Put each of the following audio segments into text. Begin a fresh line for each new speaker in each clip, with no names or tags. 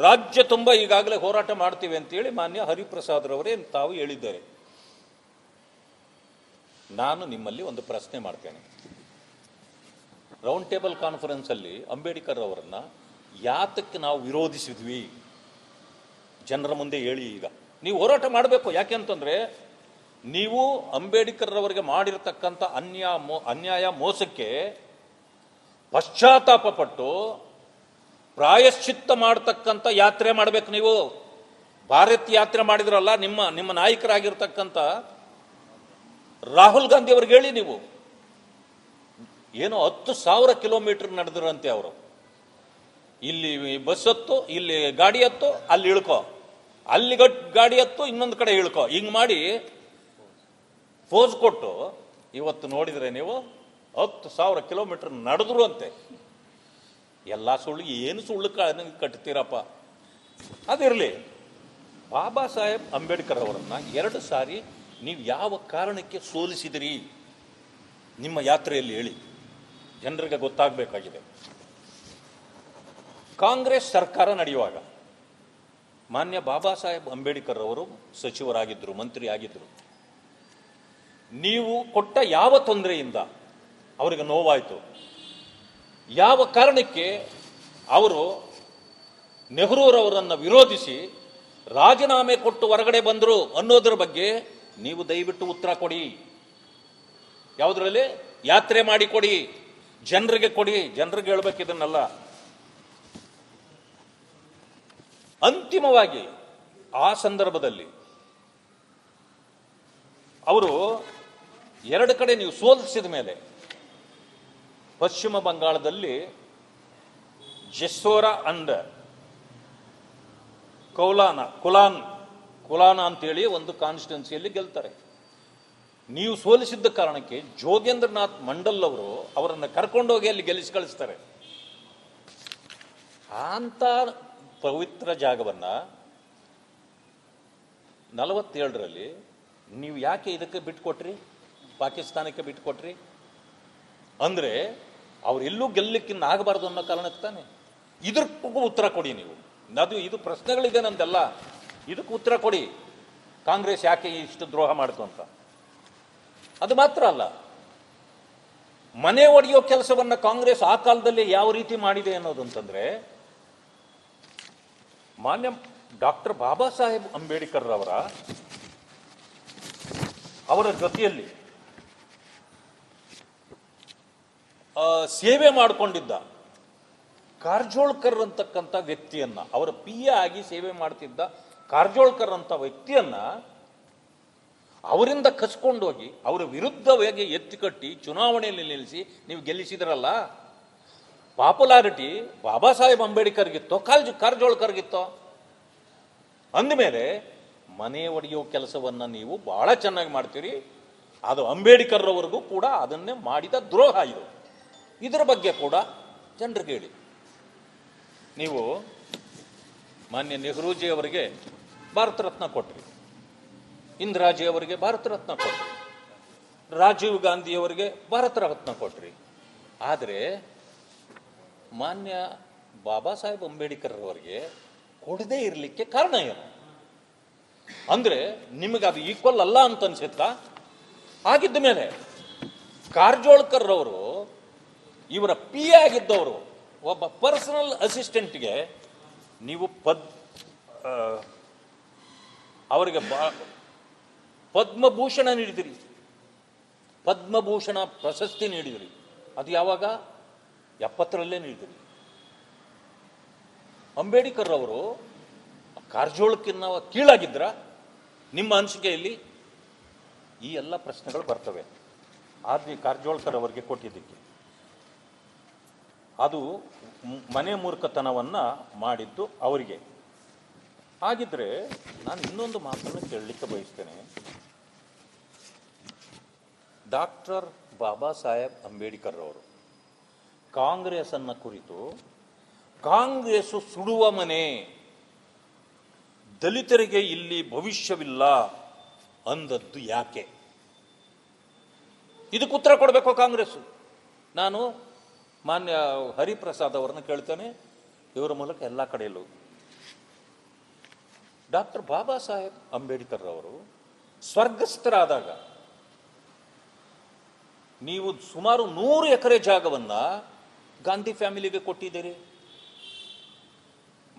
ರಾಜ್ಯ ತುಂಬ ಈಗಾಗಲೇ ಹೋರಾಟ ಮಾಡ್ತೀವಿ ಅಂತೇಳಿ ಮಾನ್ಯ ಹರಿಪ್ರಸಾದ್ರವರೇ ತಾವು ಹೇಳಿದ್ದಾರೆ. ನಾನು ನಿಮ್ಮಲ್ಲಿ ಒಂದು ಪ್ರಶ್ನೆ ಮಾಡ್ತೇನೆ. ರೌಂಡ್ ಟೇಬಲ್ ಕಾನ್ಫರೆನ್ಸ್ ಅಲ್ಲಿ ಅಂಬೇಡ್ಕರ್ ಅವರನ್ನ ಯಾತಕ್ಕೆ ನಾವು ವಿರೋಧಿಸಿದ್ವಿ? ಜನರ ಮುಂದೆ ಹೇಳಿ ಈಗ. ನೀವು ಹೋರಾಟ ಮಾಡಬೇಕು, ಯಾಕೆ ಅಂತಂದ್ರೆ ನೀವು ಅಂಬೇಡ್ಕರ್ ಅವರಿಗೆ ಮಾಡಿರತಕ್ಕಂಥ ಅನ್ಯಾಯ ಮೋ, ಅನ್ಯಾಯ ಮೋಸಕ್ಕೆ ಪಶ್ಚಾತ್ತಾಪ ಪಟ್ಟು ಪ್ರಾಯಶ್ಚಿತ್ತ ಮಾಡತಕ್ಕಂಥ ಯಾತ್ರೆ ಮಾಡಬೇಕು ನೀವು. ಭಾರತ್ ಯಾತ್ರೆ ಮಾಡಿದ್ರಲ್ಲ, ನಿಮ್ಮ ನಿಮ್ಮ ನಾಯಕರಾಗಿರ್ತಕ್ಕಂಥ ರಾಹುಲ್ ಗಾಂಧಿ ಅವ್ರಿಗೆ ಹೇಳಿ ನೀವು. ಏನೋ ಹತ್ತು ಸಾವಿರ ಕಿಲೋಮೀಟರ್ ನಡೆದ್ರಂತೆ ಅವರು. ಇಲ್ಲಿ ಬಸ್ ಹತ್ತು, ಇಲ್ಲಿ ಗಾಡಿ ಹತ್ತು, ಅಲ್ಲಿ ಇಳ್ಕೊ. ಅಲ್ಲಿ ಗಾಡಿ ಹತ್ತು, ಇನ್ನೊಂದು ಕಡೆ ಇಳ್ಕೊ. ಹಿಂಗ್ ಮಾಡಿ ಫೋಸ್ ಕೊಟ್ಟು ಇವತ್ತು ನೋಡಿದ್ರೆ ನೀವು ಹತ್ತು ಸಾವಿರ ಕಿಲೋಮೀಟರ್ ನಡೆದ್ರು ಅಂತೆ. ಎಲ್ಲ ಸುಳ್ಳು ಏನು ಸುಳ್ಳು ಕಟ್ತೀರಪ್ಪ? ಅದಿರಲಿ. ಬಾಬಾ ಸಾಹೇಬ್ ಅಂಬೇಡ್ಕರ್ ಅವರನ್ನ ಎರಡು ಸಾರಿ ನೀವು ಯಾವ ಕಾರಣಕ್ಕೆ ಸೋಲಿಸಿದಿರಿ? ನಿಮ್ಮ ಯಾತ್ರೆಯಲ್ಲಿ ಹೇಳಿ. ಜನರಿಗೆ ಗೊತ್ತಾಗಬೇಕಾಗಿದೆ. ಕಾಂಗ್ರೆಸ್ ಸರ್ಕಾರ ನಡೆಯುವಾಗ ಮಾನ್ಯ ಬಾಬಾ ಸಾಹೇಬ್ ಅಂಬೇಡ್ಕರ್ ಅವರು ಸಚಿವರಾಗಿದ್ದರು ಮಂತ್ರಿ ಆಗಿದ್ದರು ನೀವು ಕೊಟ್ಟ ಯಾವ ತೊಂದರೆಯಿಂದ ಅವರಿಗೆ ನೋವಾಯಿತು? ಯಾವ ಕಾರಣಕ್ಕೆ ಅವರು ನೆಹರೂರವರನ್ನು ವಿರೋಧಿಸಿ ರಾಜೀನಾಮೆ ಕೊಟ್ಟು ಹೊರಗಡೆ ಬಂದರು ಅನ್ನೋದ್ರ ಬಗ್ಗೆ ನೀವು ದಯವಿಟ್ಟು ಉತ್ತರ ಕೊಡಿ. ಯಾವುದರಲ್ಲಿ? ಯಾತ್ರೆ ಮಾಡಿ ಕೊಡಿ. ಜನರಿಗೆ ಕೊಡಿ. ಜನರಿಗೆ ಹೇಳ್ಬೇಕು ಇದನ್ನೆಲ್ಲ. ಅಂತಿಮವಾಗಿ ಆ ಸಂದರ್ಭದಲ್ಲಿ ಅವರು ಎರಡು ಕಡೆ ನೀವು ಸೋಲಿಸಿದ ಮೇಲೆ ಪಶ್ಚಿಮ ಬಂಗಾಳದಲ್ಲಿ ಜೆಸ್ಸೋರ ಅಂಡ್ ಕೌಲಾನ, ಕುಲಾನ್, ಕುಲಾನ ಅಂತೇಳಿ ಒಂದು ಕಾನ್ಸ್ಟಿಟ್ಯೂನ್ಸಿಯಲ್ಲಿ ಗೆಲ್ತಾರೆ. ನೀವು ಸೋಲಿಸಿದ್ದ ಕಾರಣಕ್ಕೆ ಜೋಗೇಂದ್ರನಾಥ್ ಮಂಡಲ್ ಅವರು ಅವರನ್ನು ಕರ್ಕೊಂಡೋಗಿ ಅಲ್ಲಿ ಗೆಲ್ಲಿಸಿ ಕಳಿಸ್ತಾರೆ. ಅಂತ ಪವಿತ್ರ ಜಾಗವನ್ನ ನಲವತ್ತೇಳರಲ್ಲಿ ನೀವು ಯಾಕೆ ಇದಕ್ಕೆ ಬಿಟ್ಕೊಟ್ರಿ? ಪಾಕಿಸ್ತಾನಕ್ಕೆ ಬಿಟ್ಕೊಟ್ರಿ? ಅಂದ್ರೆ ಅವರೆಲ್ಲೂ ಗೆಲ್ಲಕ್ಕಿನ್ನ ಆಗಬಾರ್ದು ಅನ್ನೋ ಕಾರಣಕ್ಕೆ ತಾನೆ. ಇದಕ್ಕೂ ಉತ್ತರ ಕೊಡಿ ನೀವು. ಅದು ಇದು ಪ್ರಶ್ನೆಗಳಿದೆ ನಂದೆಲ್ಲ. ಇದಕ್ಕೆ ಉತ್ತರ ಕೊಡಿ. ಕಾಂಗ್ರೆಸ್ ಯಾಕೆ ಇಷ್ಟು ದ್ರೋಹ ಮಾಡ್ತು ಅಂತ. ಅದು ಮಾತ್ರ ಅಲ್ಲ. ಮನೆ ಒಡೆಯೋ ಕೆಲಸವನ್ನ ಕಾಂಗ್ರೆಸ್ ಆ ಕಾಲದಲ್ಲಿ ಯಾವ ರೀತಿ ಮಾಡಿದೆ ಅನ್ನೋದು ಅಂತಂದರೆ ಮಾನ್ಯ ಡಾಕ್ಟರ್ ಬಾಬಾ ಸಾಹೇಬ್ ಅಂಬೇಡ್ಕರ್ ಅವರ ಅವರ ಜೊತೆಯಲ್ಲಿ ಆ, ಸೇವೆ ಮಾಡಿಕೊಂಡಿದ್ದ. ಕಾರ್ಜೋಳ್ಕರ್ ಅಂತಕ್ಕಂಥ ವ್ಯಕ್ತಿಯನ್ನ, ಅವರ ಪಿ ಎ ಆಗಿ ಸೇವೆ ಮಾಡ್ತಿದ್ದ ಕಾರ್ಜೋಳ್ಕರ್ ಅಂತ ವ್ಯಕ್ತಿಯನ್ನ ಅವರಿಂದ ಕಸ್ಕೊಂಡೋಗಿ ಅವರ ವಿರುದ್ಧವಾಗಿ ಎತ್ತಿ ಕಟ್ಟಿ ಚುನಾವಣೆಯಲ್ಲಿ ನಿಲ್ಲಿಸಿ ನೀವು ಗೆಲ್ಲಿಸಿದ್ರಲ್ಲ? ಪಾಪ್ಯುಲಾರಿಟಿ ಬಾಬಾ ಸಾಹೇಬ್ ಅಂಬೇಡ್ಕರ್ಗಿತ್ತೋ ಕಾಲ್ಜು ಕಾರ್ಜೋಳ್ಕರ್ಗಿತ್ತೋ? ಅಂದಮೇಲೆ ಮನೆ ಒಡೆಯೋ ಕೆಲಸವನ್ನ ನೀವು ಬಹಳ ಚೆನ್ನಾಗಿ ಮಾಡ್ತೀರಿ. ಅದು ಅಂಬೇಡ್ಕರ್ ಅವರಿಗೂ ಕೂಡ ಅದನ್ನೇ ಮಾಡಿದ ದ್ರೋಹ ಇದು. ಇದರ ಬಗ್ಗೆ ಕೂಡ ಜನರಿಗೆ ಹೇಳಿ ನೀವು ಮಾನ್ಯ ನೆಹರೂಜಿ ಅವರಿಗೆ ಭಾರತ ರತ್ನ ಕೊಟ್ರಿ. ಇಂದಿರಾಜಿ ಅವರಿಗೆ ಭಾರತ ರತ್ನ ಕೊಟ್ರಿ. ರಾಜೀವ್ ಗಾಂಧಿ ಅವರಿಗೆ ಭಾರತ ರತ್ನ ಕೊಟ್ರಿ. ಆದರೆ ಮಾನ್ಯ ಬಾಬಾ ಸಾಹೇಬ್ ಅಂಬೇಡ್ಕರ್ ಅವರಿಗೆ ಕೊಡದೇ ಇರಲಿಕ್ಕೆ ಕಾರಣ ಏನು? ಅಂದ್ರೆ ನಿಮಗೆ ಅದು ಈಕ್ವಲ್ ಅಲ್ಲ ಅಂತ ಅನ್ಸುತ್ತಾ? ಆಗಿದ್ದ ಮೇಲೆ ಕಾರ್ಜೋಳ್ಕರ್ ಅವರು ಇವರ ಪಿ ಆಗಿದ್ದವರು, ಒಬ್ಬ ಪರ್ಸನಲ್ ಅಸಿಸ್ಟೆಂಟ್ಗೆ ನೀವು ಪದ್ ಅವರಿಗೆ ಪದ್ಮಭೂಷಣ ನೀಡಿದಿರಿ. ಪದ್ಮಭೂಷಣ ಪ್ರಶಸ್ತಿ ನೀಡಿದಿರಿ. ಅದು ಯಾವಾಗ? ಎಪ್ಪತ್ತರಲ್ಲೇ ನೀಡಿದಿರಿ. ಅಂಬೇಡ್ಕರ್ ಅವರು ಕಾರ್ಜೋಳಕ್ಕಿನ್ನ ಕೀಳಾಗಿದ್ರ? ನಿಮ್ಮ ಅನಿಸಿಕೆಯಲ್ಲಿ ಈ ಎಲ್ಲ ಪ್ರಶ್ನೆಗಳು ಬರ್ತವೆ. ಆದ್ರೆ ಕಾರ್ಜೋಳ್ಕರ್ ಅವರಿಗೆ ಕೊಟ್ಟಿದ್ದಕ್ಕೆ. ಅದು ಮನೆ ಮೂರ್ಖತನವನ್ನು ಮಾಡಿದ್ದು ಅವರಿಗೆ. ಹಾಗಿದ್ರೆ ನಾನು ಇನ್ನೊಂದು ಮಾತನ್ನು ಕೇಳಲಿಕ್ಕೆ ಬಯಸ್ತೇನೆ. ಡಾಕ್ಟರ್ ಬಾಬಾ ಸಾಹೇಬ್ ಅಂಬೇಡ್ಕರ್ ಅವರು ಕಾಂಗ್ರೆಸ್ ಅನ್ನ ಕುರಿತು ಕಾಂಗ್ರೆಸ್ ಸುಡುವ ಮನೆ, ದಲಿತರಿಗೆ ಇಲ್ಲಿ ಭವಿಷ್ಯವಿಲ್ಲ ಅಂದದ್ದು ಯಾಕೆ? ಇದಕ್ಕೆ ಉತ್ತರ ಕೊಡಬೇಕು ಕಾಂಗ್ರೆಸ್ ನಾನು ಮಾನ್ಯ ಹರಿಪ್ರಸಾದ್ ಅವರನ್ನು ಕೇಳ್ತಾನೆ. ಇವರ ಮೂಲಕ ಎಲ್ಲ ಕಡೆಯಲ್ಲೂ. ಡಾಕ್ಟರ್ ಬಾಬಾ ಸಾಹೇಬ್ ಅಂಬೇಡ್ಕರ್ ಅವರು ಸ್ವರ್ಗಸ್ಥರಾದಾಗ ನೀವು ಸುಮಾರು ನೂರು ಎಕರೆ ಜಾಗವನ್ನ ಗಾಂಧಿ ಫ್ಯಾಮಿಲಿಗೆ ಕೊಟ್ಟಿದ್ದೀರಿ.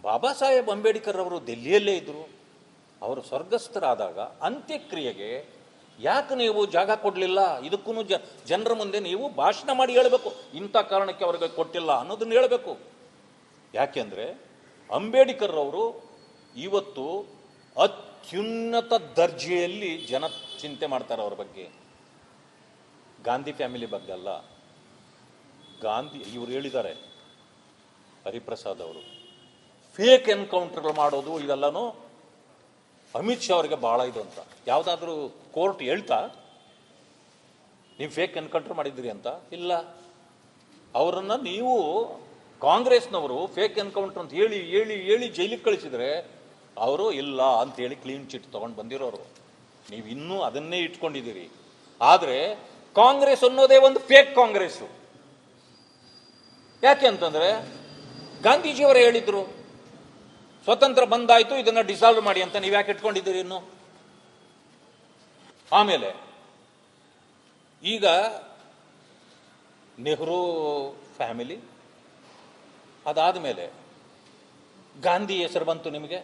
ಬಾಬಾ ಸಾಹೇಬ್ ಅಂಬೇಡ್ಕರ್ ಅವರು ದೆಲ್ಲಿಯಲ್ಲೇ ಇದ್ರು. ಅವರು ಸ್ವರ್ಗಸ್ಥರಾದಾಗ ಅಂತ್ಯಕ್ರಿಯೆಗೆ ಯಾಕೆ ನೀವು ಜಾಗ ಕೊಡಲಿಲ್ಲ? ಇದಕ್ಕೂ ಜ, ಜನರ ಮುಂದೆ ನೀವು ಭಾಷಣ ಮಾಡಿ ಹೇಳಬೇಕು. ಇಂಥ ಕಾರಣಕ್ಕೆ ಅವ್ರಿಗೆ ಕೊಟ್ಟಿಲ್ಲ ಅನ್ನೋದನ್ನು ಹೇಳಬೇಕು. ಯಾಕೆಂದರೆ ಅಂಬೇಡ್ಕರ್ ಅವರು ಇವತ್ತು ಅತ್ಯುನ್ನತ ದರ್ಜೆಯಲ್ಲಿ ಜನ ಚಿಂತೆ ಮಾಡ್ತಾರೆ ಅವ್ರ ಬಗ್ಗೆ. ಗಾಂಧಿ ಫ್ಯಾಮಿಲಿ ಬಗ್ಗೆ ಅಲ್ಲ. ಗಾಂಧಿ, ಇವರು ಹೇಳಿದ್ದಾರೆ, ಹರಿಪ್ರಸಾದ್ ಅವರು. ಫೇಕ್ ಎನ್ಕೌಂಟರ್ಗಳು ಮಾಡೋದು, ಇದೆಲ್ಲನೂ ಅಮಿತ್ ಶಾ ಅವರಿಗೆ ಬಹಳ ಇದು ಅಂತ. ಯಾವುದಾದ್ರೂ ಕೋರ್ಟ್ ಹೇಳ್ತಾ, ನೀವು ಫೇಕ್ ಎನ್ಕೌಂಟರ್ ಮಾಡಿದ್ರಿ ಅಂತ? ಇಲ್ಲ. ಅವರನ್ನು ನೀವು ಕಾಂಗ್ರೆಸ್ನವರು ಫೇಕ್ ಎನ್ಕೌಂಟರ್ ಅಂತ ಹೇಳಿ ಹೇಳಿ ಹೇಳಿ ಜೈಲಿಗೆ ಕಳಿಸಿದ್ರೆ ಅವರು, ಇಲ್ಲ ಅಂತ ಹೇಳಿ ಕ್ಲೀನ್ ಚಿಟ್ ತೊಗೊಂಡು ಬಂದಿರೋರು. ನೀವು ಇನ್ನೂ ಅದನ್ನೇ ಇಟ್ಕೊಂಡಿದ್ದೀರಿ. ಆದರೆ ಕಾಂಗ್ರೆಸ್ ಅನ್ನೋದೇ ಒಂದು ಫೇಕ್ ಕಾಂಗ್ರೆಸ್ಸು. ಯಾಕೆ ಅಂತಂದ್ರೆ ಗಾಂಧೀಜಿಯವರೇ ಹೇಳಿದ್ರು ಸ್ವತಂತ್ರ ಬಂದಾಯ್ತು, ಇದನ್ನ ಡಿಸಾಲ್ವ್ ಮಾಡಿ ಅಂತ ನೀವು ಯಾಕೆ ಇಟ್ಕೊಂಡಿದ್ದೀರಿ ಇನ್ನು? ಆಮೇಲೆ, ಈಗ ನೆಹರು ಫ್ಯಾಮಿಲಿ ಅದಾದ ಮೇಲೆ ಗಾಂಧಿ ಹೆಸರು ಬಂತು ನಿಮಗೆ,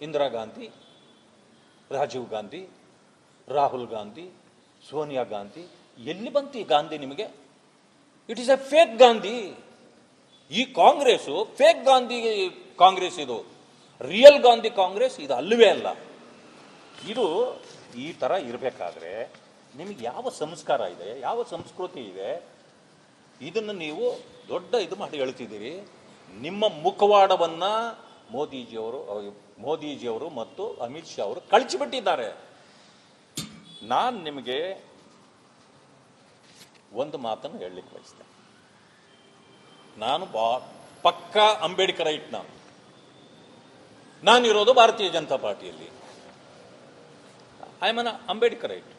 ಇಂದಿರಾ ಗಾಂಧಿ, ರಾಜೀವ್ ಗಾಂಧಿ, ರಾಹುಲ್ ಗಾಂಧಿ, ಸೋನಿಯಾ ಗಾಂಧಿ, ಎಲ್ಲಿ ಬಂತು ಈ ಗಾಂಧಿ ನಿಮಗೆ? It is a fake Gandhi ಈ ಕಾಂಗ್ರೆಸ್ಸು ಫೇಕ್ ಗಾಂಧಿ ಕಾಂಗ್ರೆಸ್ ಇದು. ರಿಯಲ್ ಗಾಂಧಿ ಕಾಂಗ್ರೆಸ್ ಇದು ಅಲ್ಲವೇ ಅಲ್ಲ. ಇದು ಈ ಥರ ಇರಬೇಕಾದ್ರೆ ನಿಮಗೆ ಯಾವ ಸಂಸ್ಕಾರ ಇದೆ, ಯಾವ ಸಂಸ್ಕೃತಿ ಇದೆ, ಇದನ್ನು ನೀವು ದೊಡ್ಡ ಇದು ಮಾಡಿ ಹೇಳ್ತಿದ್ದೀರಿ. ನಿಮ್ಮ ಮುಖವಾಡವನ್ನು ಮೋದಿಜಿಯವರು ಮೋದಿಜಿಯವರು ಮತ್ತು ಅಮಿತ್ ಶಾ ಅವರು ಕಳಚಿಬಿಟ್ಟಿದ್ದಾರೆ ನಾನು ನಿಮಗೆ ಒಂದು ಮಾತನ್ನು ಹೇಳಲಿಕ್ಕೆ ಬಯಸ್ತೇನೆ. ನಾನು ಬಾ ಪಕ್ಕಾ ಅಂಬೇಡ್ಕರ್ ಐಟ್ ನಾನು. ನಾನಿರೋದು ಭಾರತೀಯ ಜನತಾ ಪಾರ್ಟಿಯಲ್ಲಿ. ಐ ಮನ ಅಂಬೇಡ್ಕರ್ ಐಟ್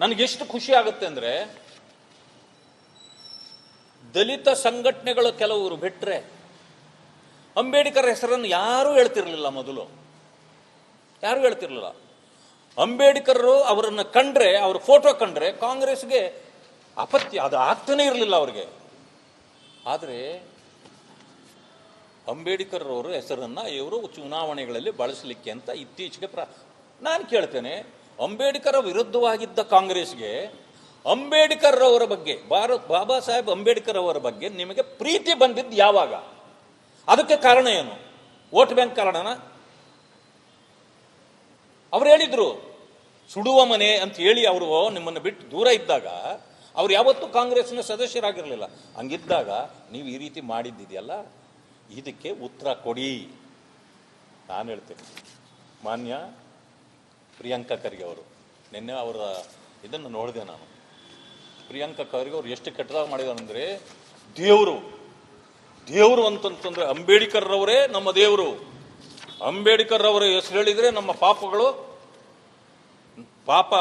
ನನಗೆ ಎಷ್ಟು ಖುಷಿ ಆಗುತ್ತೆ ಅಂದರೆ, ದಲಿತ ಸಂಘಟನೆಗಳು ಕೆಲವರು ಬಿಟ್ಟರೆ ಅಂಬೇಡ್ಕರ್ ಹೆಸರನ್ನು ಯಾರೂ ಹೇಳ್ತಿರ್ಲಿಲ್ಲ ಮೊದಲು. ಯಾರು ಹೇಳ್ತಿರ್ಲಿಲ್ಲ. ಅಂಬೇಡ್ಕರ್ ಅವರನ್ನು ಕಂಡ್ರೆ, ಅವ್ರ ಫೋಟೋ ಕಂಡ್ರೆ ಕಾಂಗ್ರೆಸ್ಗೆ ಅಪತ್ಯ, ಅದು ಆಗ್ತಾನೆ ಇರಲಿಲ್ಲ ಅವ್ರಿಗೆ. ಆದರೆ ಅಂಬೇಡ್ಕರ್ ಹೆಸರನ್ನು ಹೆಸರನ್ನ ಇವರು ಚುನಾವಣೆಗಳಲ್ಲಿ ಬಳಸಲಿಕ್ಕೆ ಅಂತ ಇತ್ತೀಚೆಗೆ ಪ್ರ ನಾನು ಕೇಳ್ತೇನೆ, ಅಂಬೇಡ್ಕರ್ ವಿರುದ್ಧವಾಗಿದ್ದ ಕಾಂಗ್ರೆಸ್ಗೆ ಅಂಬೇಡ್ಕರ್ ಅವರ ಬಗ್ಗೆ ಭಾರತ್ ಬಾಬಾ ಸಾಹೇಬ್ ಅಂಬೇಡ್ಕರ್ ಅವರ ಬಗ್ಗೆ ನಿಮಗೆ ಪ್ರೀತಿ ಬಂದಿದ್ದು ಯಾವಾಗ? ಅದಕ್ಕೆ ಕಾರಣ ಏನು? ವೋಟ್ ಬ್ಯಾಂಕ್ ಕಾರಣನ? ಅವ್ರು ಹೇಳಿದ್ರು, ಸುಡುವ ಮನೆ ಅಂತ ಹೇಳಿ ಅವರು ನಿಮ್ಮನ್ನು ಬಿಟ್ಟು ದೂರ ಇದ್ದಾಗ, ಅವ್ರು ಯಾವತ್ತೂ ಕಾಂಗ್ರೆಸ್ನ ಸದಸ್ಯರಾಗಿರಲಿಲ್ಲ. ಹಂಗಿದ್ದಾಗ, ನೀವು ಈ ರೀತಿ ಮಾಡಿದ್ದಿದೆಯಲ್ಲ? ಇದಕ್ಕೆ ಉತ್ತರ ಕೊಡಿ. ನಾನು ಹೇಳ್ತೇನೆ. ಮಾನ್ಯ ಪ್ರಿಯಾಂಕಾ ಖರ್ಗೆ ಅವರು. ನಿನ್ನೆ ಅವರ ಇದನ್ನು ನೋಡಿದೆ ನಾನು. ಪ್ರಿಯಾಂಕಾ ಖರ್ಗೆ ಅವರು ಎಷ್ಟು ಕೆಟ್ಟದಾಗ ಮಾಡಿದಾರಂದ್ರೆ, ದೇವರು ದೇವರು ಅಂತಂತಂದ್ರೆ ಅಂಬೇಡ್ಕರ್ ರವರೇ ನಮ್ಮ ದೇವರು. ಅಂಬೇಡ್ಕರ್ ಅವರ ಹೆಸರು ಹೇಳಿದ್ರೆ ನಮ್ಮ ಪಾಪಗಳು ಪಾಪ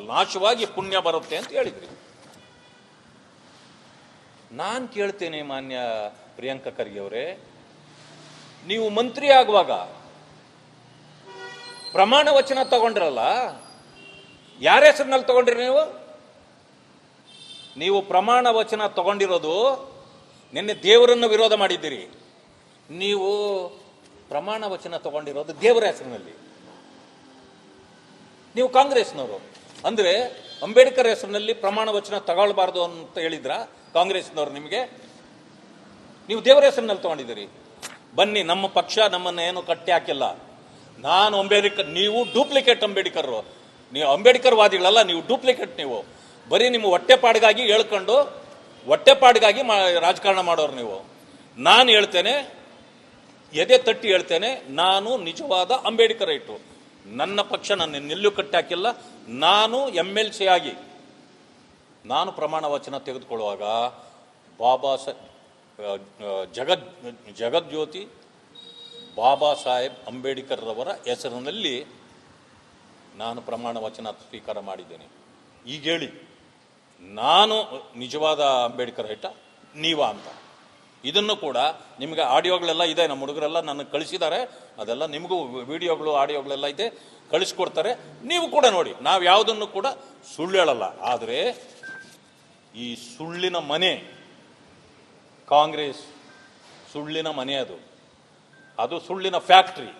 ನಾಶವಾಗಿ ಪುಣ್ಯ ಬರುತ್ತೆ ಅಂತ ಹೇಳಿದ್ರಿ. ನಾನು ಕೇಳ್ತೇನೆ ಮಾನ್ಯ ಪ್ರಿಯಾಂಕಾ ಖರ್ಗೆ ಅವರೇ, ನೀವು ಮಂತ್ರಿ ಆಗುವಾಗ, ಪ್ರಮಾಣ ವಚನ ತಗೊಂಡ್ರಲ್ಲ, ಯಾರ ಹೆಸರಿನಲ್ಲಿ ತಗೊಂಡಿರಿ ನೀವು? ನೀವು ಪ್ರಮಾಣ ವಚನ ತಗೊಂಡಿರೋದು ನಿನ್ನೆ ದೇವರನ್ನು ವಿರೋಧ ಮಾಡಿದ್ದೀರಿ. ನೀವು ಪ್ರಮಾಣ ವಚನ ತಗೊಂಡಿರೋದು ದೇವರ ಹೆಸರಿನಲ್ಲಿ. ನೀವು ಕಾಂಗ್ರೆಸ್ನವರು. ಅಂದ್ರೆ ಅಂಬೇಡ್ಕರ್ ಹೆಸರಿನಲ್ಲಿ ಪ್ರಮಾಣ ವಚನ ತಗೊಳ್ಬಾರ್ದು ಅಂತ ಹೇಳಿದ್ರ ಕಾಂಗ್ರೆಸ್ನವರು ನಿಮಗೆ? ನೀವು ದೇವರ ಹೆಸರಿನಲ್ಲಿ ತಗೊಂಡಿದ್ದೀರಿ. ಬನ್ನಿ ನಮ್ಮ ಪಕ್ಷ ನಮ್ಮನ್ನ ಏನು ಕಟ್ಟಿ ಹಾಕಿಲ್ಲ. ನಾನು ಅಂಬೇಡ್ಕರ್ ನೀವು ಡೂಪ್ಲಿಕೇಟ್ ಅಂಬೇಡ್ಕರ್. ನೀವು ಅಂಬೇಡ್ಕರ್ ವಾದಿಗಳಲ್ಲ ನೀವು ಡೂಪ್ಲಿಕೇಟ್ ನೀವು. ಬರೀ ನಿಮ್ಮ ಹೊಟ್ಟೆಪಾಡಿಗಾಗಿ ಹೇಳ್ಕೊಂಡು ಹೊಟ್ಟೆಪಾಡಿಗಾಗಿ ಮಾ ರಾಜಕಾರಣ ಮಾಡೋರು ನೀವು. ನಾನು ಹೇಳ್ತೇನೆ ಎದೆ ತಟ್ಟಿ ಹೇಳ್ತೇನೆ ನಾನು ನಿಜವಾದ ಅಂಬೇಡ್ಕರ್ ಇಟ್ಟು. ನನ್ನ ಪಕ್ಷ ನನ್ನ ನಿಲ್ಲು ಕಟ್ಟಿ ಹಾಕಿಲ್ಲ. ನಾನು ಎಂ ಎಲ್ ಸಿ ಆಗಿ ನಾನು ಪ್ರಮಾಣ ವಚನ ತೆಗೆದುಕೊಳ್ಳುವಾಗ ಬಾಬಾ ಸಾ ಆ, ಆ, ಜಗದ್ ಜಗಜ್ಯೋತಿ ಬಾಬಾ ಸಾಹೇಬ್ ಅಂಬೇಡ್ಕರ್ ರವರ ಹೆಸರಿನಲ್ಲಿ ನಾನು ಪ್ರಮಾಣ ವಚನ ಸ್ವೀಕಾರ ಮಾಡಿದ್ದೇನೆ. ಈಗ ಹೇಳಿ, ನಾನು ನಿಜವಾದ ಅಂಬೇಡ್ಕರ್ ಹೆಟ್ಟ, ನೀವ ಅಂತ. ಇದನ್ನು ಕೂಡ ನಿಮಗೆ ಆಡಿಯೋಗಳೆಲ್ಲ ಇದೆ, ನಮ್ಮ ಹುಡುಗರೆಲ್ಲ ನನಗೆ ಕಳಿಸಿದ್ದಾರೆ. ಅದೆಲ್ಲ ನಿಮಗೂ ವಿಡಿಯೋಗಳು, ಆಡಿಯೋಗಳೆಲ್ಲ ಇದೆ, ಕಳಿಸ್ಕೊಡ್ತಾರೆ. ನೀವು ಕೂಡ ನೋಡಿ ನಾವು ಯಾವುದನ್ನು ಕೂಡ ಸುಳ್ಳು ಹೇಳಲ್ಲ. ಆದರೆ ಈ ಸುಳ್ಳಿನ ಮನೆ ಕಾಂಗ್ರೆಸ್ ಸುಳ್ಳಿನ ಮನೆ ಅದು. ಅದು ಸುಳ್ಳಿನ ಫ್ಯಾಕ್ಟ್ರಿ.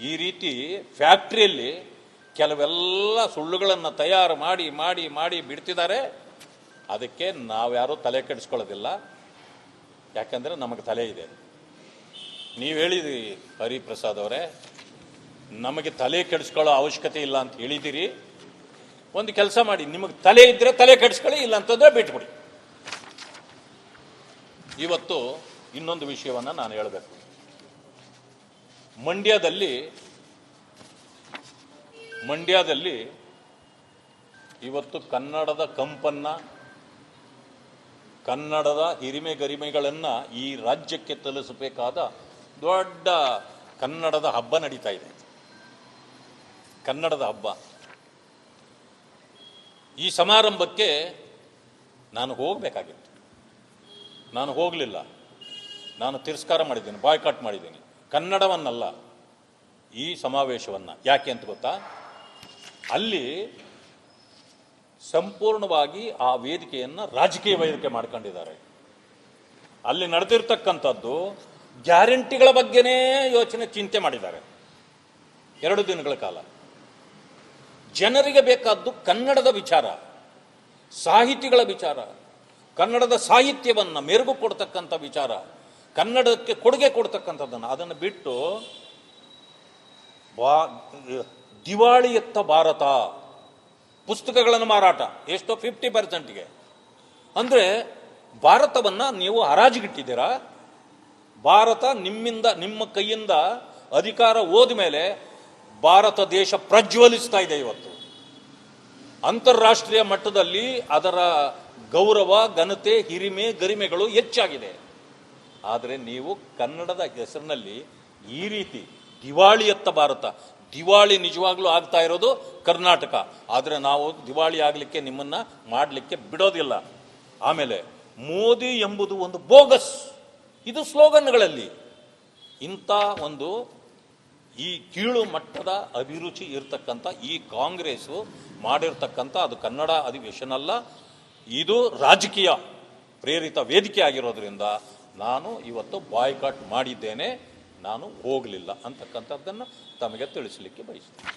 ಈ ರೀತಿ ಫ್ಯಾಕ್ಟ್ರಿಯಲ್ಲಿ ಕೆಲವೆಲ್ಲ ಸುಳ್ಳುಗಳನ್ನು ತಯಾರು ಮಾಡಿ ಮಾಡಿ ಮಾಡಿ ಬಿಡ್ತಿದ್ದಾರೆ. ಅದಕ್ಕೆ ನಾವ್ಯಾರೂ ತಲೆ ಕೆಡಿಸ್ಕೊಳ್ಳೋದಿಲ್ಲ. ಯಾಕಂದರೆ ನಮಗೆ ತಲೆ ಇದೆ. ನೀವು ಹೇಳಿದಿರಿ ಹರಿಪ್ರಸಾದ್ ಅವರೇ, ನಮಗೆ ತಲೆ ಕೆಡಿಸ್ಕೊಳ್ಳೋ ಅವಶ್ಯಕತೆ ಇಲ್ಲ ಅಂತ ಹೇಳಿದ್ದೀರಿ. ಒಂದು ಕೆಲಸ ಮಾಡಿ, ನಿಮಗೆ ತಲೆ ಇದ್ದರೆ ತಲೆ ಕೆಡಿಸ್ಕೊಳ್ಳಿ ಇಲ್ಲ ಅಂತಂದ್ರೆ ಬಿಟ್ಬಿಡಿ. ಇವತ್ತು ಇನ್ನೊಂದು ವಿಷಯವನ್ನು ನಾನು ಹೇಳಬೇಕು. ಮಂಡ್ಯದಲ್ಲಿ ಮಂಡ್ಯದಲ್ಲಿ ಇವತ್ತು ಕನ್ನಡದ ಕಂಪನ್ನ, ಕನ್ನಡದ ಹಿರಿಮೆ ಗರಿಮೆಗಳನ್ನು ಈ ರಾಜ್ಯಕ್ಕೆ ತಲುಸಬೇಕಾದ ದೊಡ್ಡ ಕನ್ನಡದ ಹಬ್ಬ ನಡೀತಾ ಇದೆ. ಕನ್ನಡದ ಹಬ್ಬ. ಈ ಸಮಾರಂಭಕ್ಕೆ ನಾನು ಹೋಗಬೇಕಾಗಿತ್ತು. ನಾನು ಹೋಗಲಿಲ್ಲ. ನಾನು ತಿರಸ್ಕಾರ ಮಾಡಿದ್ದೀನಿ ಬಾಯ್ಕಾಟ್ ಮಾಡಿದ್ದೀನಿ. ಕನ್ನಡವನ್ನಲ್ಲ, ಈ ಸಮಾವೇಶವನ್ನು. ಯಾಕೆ ಅಂತ ಗೊತ್ತಾ? ಅಲ್ಲಿ ಸಂಪೂರ್ಣವಾಗಿ ಆ ವೇದಿಕೆಯನ್ನು ರಾಜಕೀಯ ವೇದಿಕೆ ಮಾಡ್ಕೊಂಡಿದ್ದಾರೆ. ಅಲ್ಲಿ ನಡೆದಿರ್ತಕ್ಕಂಥದ್ದು ಗ್ಯಾರಂಟಿಗಳ ಬಗ್ಗೆನೇ ಯೋಚನೆ, ಚಿಂತೆ ಮಾಡಿದ್ದಾರೆ. ಎರಡು ದಿನಗಳ ಕಾಲ. ಜನರಿಗೆ ಬೇಕಾದ್ದು ಕನ್ನಡದ ವಿಚಾರ, ಸಾಹಿತಿಗಳ ವಿಚಾರ ಕನ್ನಡದ ಸಾಹಿತ್ಯವನ್ನು ಮೆರುಗು ಕೊಡ್ತಕ್ಕಂಥ ವಿಚಾರ, ಕನ್ನಡಕ್ಕೆ ಕೊಡುಗೆ ಕೊಡ್ತಕ್ಕಂಥದ್ದನ್ನು ಅದನ್ನು ಬಿಟ್ಟು ಬಾ, ದಿವಾಳಿಯತ್ತ ಭಾರತ, ಪುಸ್ತಕಗಳನ್ನು ಮಾರಾಟ, ಎಷ್ಟೋ ಫಿಫ್ಟಿ ಪರ್ಸೆಂಟ್ಗೆ ಅಂದರೆ ಭಾರತವನ್ನು ನೀವು ಹರಾಜಿಗಿಟ್ಟಿದ್ದೀರಾ? ಭಾರತ ನಿಮ್ಮಿಂದ, ನಿಮ್ಮ ಕೈಯಿಂದ ಅಧಿಕಾರ ಹೋದ ಮೇಲೆ ಭಾರತ ದೇಶ ಪ್ರಜ್ವಲಿಸ್ತಾ ಇದೆ ಇವತ್ತು. ಅಂತಾರಾಷ್ಟ್ರೀಯ ಮಟ್ಟದಲ್ಲಿ ಅದರ ಗೌರವ, ಘನತೆ, ಹಿರಿಮೆ, ಗರಿಮೆಗಳು ಹೆಚ್ಚಾಗಿದೆ. ಆದರೆ ನೀವು ಕನ್ನಡದ ಹೆಸರಿನಲ್ಲಿ ಈ ರೀತಿ ದಿವಾಳಿಯತ್ತ ಭಾರತ. ದಿವಾಳಿ ನಿಜವಾಗ್ಲೂ ಆಗ್ತಾ ಇರೋದು ಕರ್ನಾಟಕ. ಆದರೆ ನಾವು ದಿವಾಳಿ ಆಗಲಿಕ್ಕೆ ನಿಮ್ಮನ್ನ ಮಾಡಲಿಕ್ಕೆ ಬಿಡೋದಿಲ್ಲ. ಆಮೇಲೆ ಮೋದಿ ಎಂಬುದು ಒಂದು ಬೋಗಸ್. ಇದು ಸ್ಲೋಗನ್ಗಳಲ್ಲಿ. ಇಂಥ ಒಂದು ಈ ಕೀಳು ಮಟ್ಟದ ಅಭಿರುಚಿ ಇರತಕ್ಕಂಥ ಈ ಕಾಂಗ್ರೆಸ್ ಮಾಡಿರ್ತಕ್ಕಂಥ ಅದು ಕನ್ನಡ ಅಧಿವೇಶನ ಅಲ್ಲ ಇದು ರಾಜಕೀಯ ಪ್ರೇರಿತ ವೇದಿಕೆ ಆಗಿರೋದ್ರಿಂದ ನಾನು ಇವತ್ತು ಬಾಯ್ಕಾಟ್ ಮಾಡಿದ್ದೇನೆ. ನಾನು ಹೋಗಲಿಲ್ಲ ಅಂತಕ್ಕಂಥದ್ದನ್ನು ತಮಗೆ ತಿಳಿಸಲಿಕ್ಕೆ ಬಯಸ್ತೀನಿ.